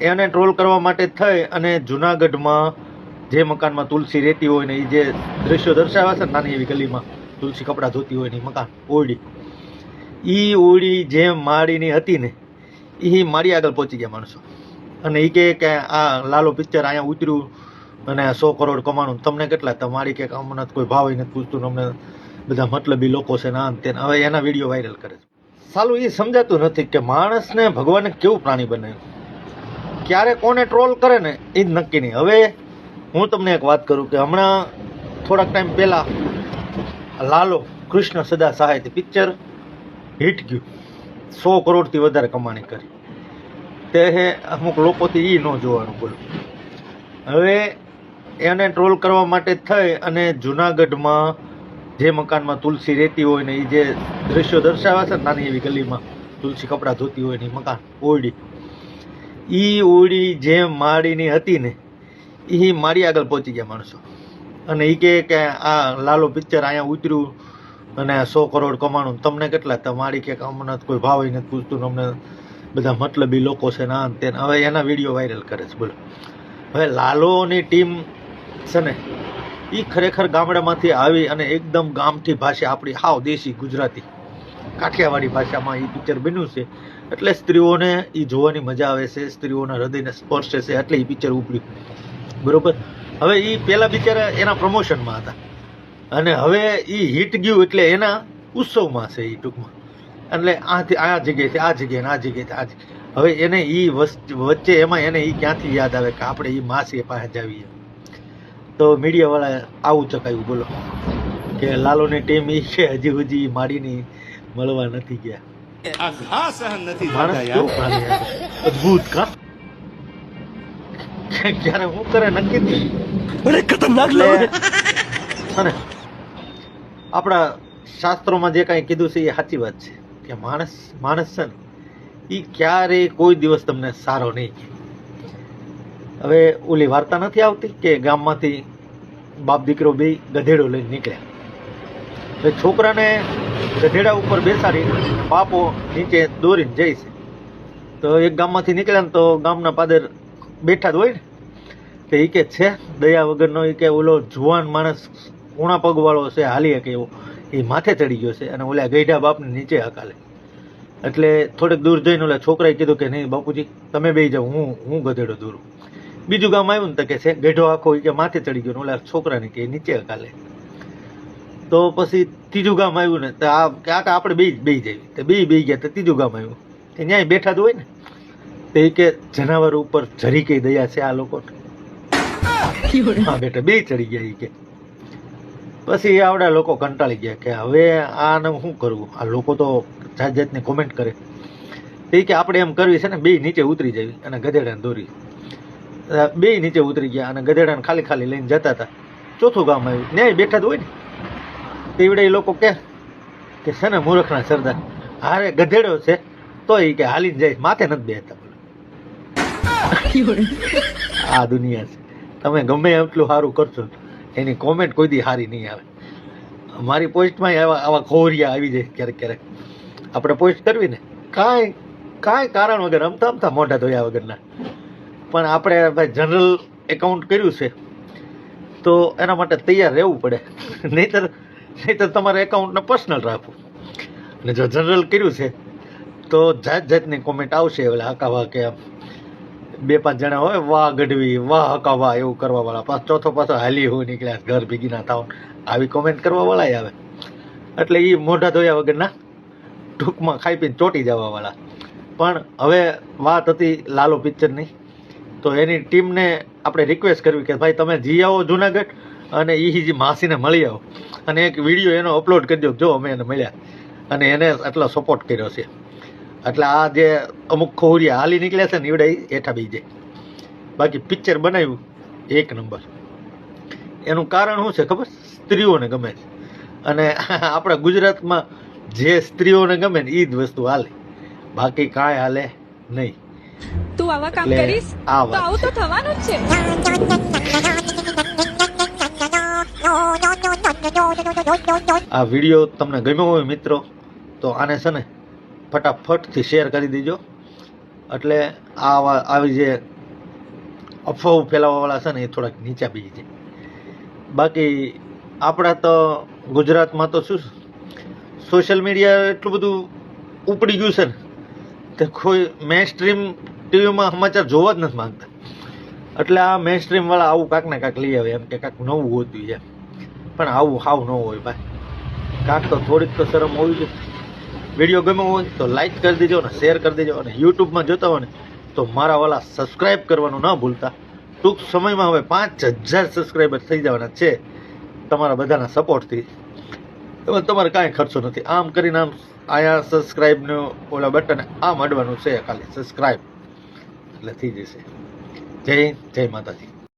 એને ટ્રોલ કરવા માટે થઈ અને જુનાગઢમાં જે મકાનમાં તુલસી રહેતી હોય ને એ જે દ્રશ્યો દર્શાવ્યા છે નાની એવી ગલીમાં, તુલસી કપડાં ધોતી હોય ને મકાન, ઓરડી. એ ઓરડી જે માળીની હતી ને એ મારી આગળ પહોંચી ગયા માણસો. અને એ કહે કે આ લાલો પિક્ચર અહીંયા ઉતર્યું અને સો કરોડ કમાણું. તમને કેટલા? તમારી કે અમને કોઈ ભાવ નથી પૂછતું અમને બધા મતલબી લોકો છે ને આમ તેને હવે એના વીડિયો વાયરલ કરે છે. સાલું એ સમજાતું નથી કે માણસને ભગવાને કેવું પ્રાણી બનાવ્યું ક્યારે કોને ટ્રોલ કરે ને એ જ નક્કી નહીં. હવે હું તમને એક વાત કરું કે હમણાં થોડાક ટાઈમ પહેલાં લાલો કૃષ્ણ સદા સહાયથી પિક્ચર હિટ ગયું. સો કરોડથી વધારે કમાણી કરી. તે અમુક લોકોથી એ ન જોવાનું બોલું. હવે એને ટ્રોલ કરવા માટે થઈ અને જુનાગઢમાં જે મકાનમાં તુલસી રહેતી હોય ને એ જે દ્રશ્યો દર્શાવ્યા છે નાની એવી ગલીમાં તુલસી કપડાં ધોતી હોય ને એ મકાન ઓરડી એ ઓળી જે માળીની હતી ને એ મારી આગળ પહોંચી ગયા માણસો. અને એ કહે કે આ લાલો પિક્ચર અહીંયા ઉતર્યું અને સો કરોડ કમાણું. તમને કેટલા તમારી કે અમને કોઈ ભાવ નથી પૂછતું અમને બધા મતલબી લોકો છે ને તે હવે એના વીડિયો વાયરલ કરે છે, બોલો. હવે લાલોની ટીમ છે ને એ ખરેખર ગામડામાંથી આવી અને એકદમ ગામઠી ભાષા આપણી હાવ દેશી ગુજરાતી કાઠિયાવાડી ભાષામાં એ પિક્ચર બન્યું છે. એટલે સ્ત્રીઓને એ જોવાની મજા આવે છે, સ્ત્રીઓના હૃદયને સ્પર્શે છે, એટલે એ પિક્ચર ઉપડ્યું. બરોબર? હવે એ પહેલા બિચારા એના પ્રમોશનમાં હતા. અને હવે એ હિટ ગયું એટલે એના ઉત્સવમાં છે એ ટૂંકમાં. એટલે આથી આ જગ્યાએથી આ જગ્યાએ આ જગ્યાએથી આ જગ્યાએ હવે એને એ વચ્ચે એમાં એને એ ક્યાંથી યાદ આવે કે આપણે એ માસી પાસે જાવીએ. તો મીડિયાવાળા આવું ચકાયું, બોલો. કે લાલોની ટીમ એ છે, હજી હજી માડીની મળવા નથી ગયા. આ ઘા સહન નથી થતા યાર. અદ્ભુત કા? ક્યારે હું કરે નક્કી જ નહીં. અરે ખતરનાક એટલે અને આપણા શાસ્ત્રોમાં જે કાંઈ કીધું છે એ સાચી વાત છે કે માણસ માણસ છે ને એ ક્યારેય કોઈ દિવસ તમને સારો નહીં હવે ઓલી વાર્તા નથી આવતી કે ગામમાંથી બાપ દીકરો બે ગધેડો લઈને નીકળ્યા? એટલે છોકરાને ગધેડા ઉપર બેસાડી બાપો નીચે દોરીને જાય છે. તો એક ગામમાંથી નીકળ્યા ને તો ગામના પાદર બેઠા જ હોય ને. તો એ કે છે, દયા વગરનો એ કે ઓલો જુવાન માણસ ઉણા પગવાળો છે, હાલી શકે એવો. એ માથે ચડી ગયો છે અને ઓલા ગઈઢા બાપને નીચે હકાલે. એટલે થોડેક દૂર જઈને ઓલા છોકરાએ કીધું કે નહીં બાપુજી, તમે બે જાઓ, હું હું ગધેડો દૂરું. બીજું ગામ આવ્યું ને તો કે છે, ગઢો આખો એ કે માથે ચડી ગયો ને ઓલા છોકરાને કે નીચે હકાલે. તો પછી ત્રીજું ગામ આવ્યું ને, તો આ કે આપણે બે બે જઈએ. તો બે બે ગયા તો ત્રીજું ગામ આવ્યું. એ ન્યાય બેઠા જ હોય ને. તો એ કે જનાવર ઉપર જરી કઈ દયા છે આ લોકો હા, બેટા બે ચડી ગયા એ કે. પછી આવડા લોકો કંટાળી ગયા કે હવે આને શું કરવું આ લોકો તો જાત જાતની કોમેન્ટ કરે એ કે આપણે એમ કરવી છે ને બે નીચે ઉતરી જવી અને ગધેડાને દોરી. બે નીચે ઉતરી ગયા અને ગધેડાને ખાલી ખાલી લઈને જતા હતા. ચોથું ગામ આવ્યું. ન્યાય બેઠા જ હોય ને. તેવડે એ લોકો કે કે છે ને મૂર્ખના સરદાર, હારે ગધેડો છે, તો એ કે હાલી જાય, માથે નથી બેહતા આ દુનિયા છે. તમે ગમે એટલું સારું કરશો, એની કોમેન્ટ કોઈ દી સારી નહીં આવે. મારી પોસ્ટમાં આવા આવા ખોરિયા આવી જાય ક્યારેક ક્યારેક. આપણે પોસ્ટ કરવી ને, કાંઈ કાંઈ કારણ વગર રમતા રમતા મોઢા ધોયા વગરના. પણ આપણે ભાઈ જનરલ એકાઉન્ટ કર્યું છે, તો એના માટે તૈયાર રહેવું પડે. નહીતર નહીતર તમારે એકાઉન્ટને પર્સનલ રાખો અને જો જનરલ કર્યું છે, તો જાત જાતની કોમેન્ટ આવશે. એટલે હકાવા કે બે પાંચ જણા હોય, વાહ ગઢવી, વાહ હકાવા એવું કરવાવાળા. પાછ ચોથો પાછો હાલી હું નીકળ્યા, ઘર ભેગી ના થાવ. આવી કોમેન્ટ કરવાવાળા આવે. એટલે એ મોઢા ધોયા વગરના ટૂંકમાં ખાઈ પીને ચોટી જવાવાળા. પણ હવે વાત હતી લાલો પિક્ચરની, તો એની ટીમને આપણે રિક્વેસ્ટ કરવી કે ભાઈ તમે જી આવો જુનાગઢ અને એ જે માસીને મળી આવો. અને એક વીડિયો એનો અપલોડ કરી દો જો અમે એને મળ્યા. અને એને આટલો સપોર્ટ કર્યો છે. એટલે આ જે અમુક ખોરિયા હાલી નીકળ્યા છે ને એવડે હેઠા બી જાય. બાકી પિક્ચર બનાવ્યું એક નંબર એનું કારણ શું છે ખબર? સ્ત્રીઓને ગમે છે. અને આપણા ગુજરાતમાં જે સ્ત્રીઓને ગમે ને એ જ વસ્તુ હાલે. બાકી કાંઈ હાલે નહીં. તું આવા કામ કરીશ? તો આવું તો થવાનું જ છે. આ વીડિયો તમને ગમ્યો હોય મિત્રો, તો આને છે ને ફટાફટથી શેર કરી દેજો. એટલે આવા આવી જે અફવાઓ ફેલાવવાવાળા છે ને એ થોડાક નીચા બી છે બાકી આપણા તો ગુજરાતમાં તો શું સોશિયલ મીડિયા એટલું બધું ઉપડી ગયું છે ને તે કોઈ મેં સ્ટ્રીમ ટીવીમાં સમાચાર જોવા જ નથી માંગતા. એટલે આ મેં સ્ટ્રીમવાળા આવું કાંક ને કાંક લઈ આવે, એમ કે કાંક નવું હોતું છે પણ આવું હાવ ન હોય ભાઈ. કાંક તો થોડીક તો શરમ હોવી જોઈએ. વીડિયો ગમ્યો હોય તો લાઈક કરી દેજો ને શેર કરી દેજો અને યુટ્યુબમાં જોતા હોય ને તો મારા વાલા સબસ્ક્રાઈબ કરવાનું ન ભૂલતા. ટૂંક સમયમાં હવે પાંચ હજાર સબસ્ક્રાઈબર થઈ જવાના છે તમારા બધાના સપોર્ટથી એમાં તમારે કાંઈ ખર્ચો નથી. આમ કરીને આમ આયા સબસ્ક્રાઈબનું ઓલા બટન આમ અડવાનું છે ખાલી સબસ્ક્રાઈબ એટલે થઈ જશે. જય જય માતાજી.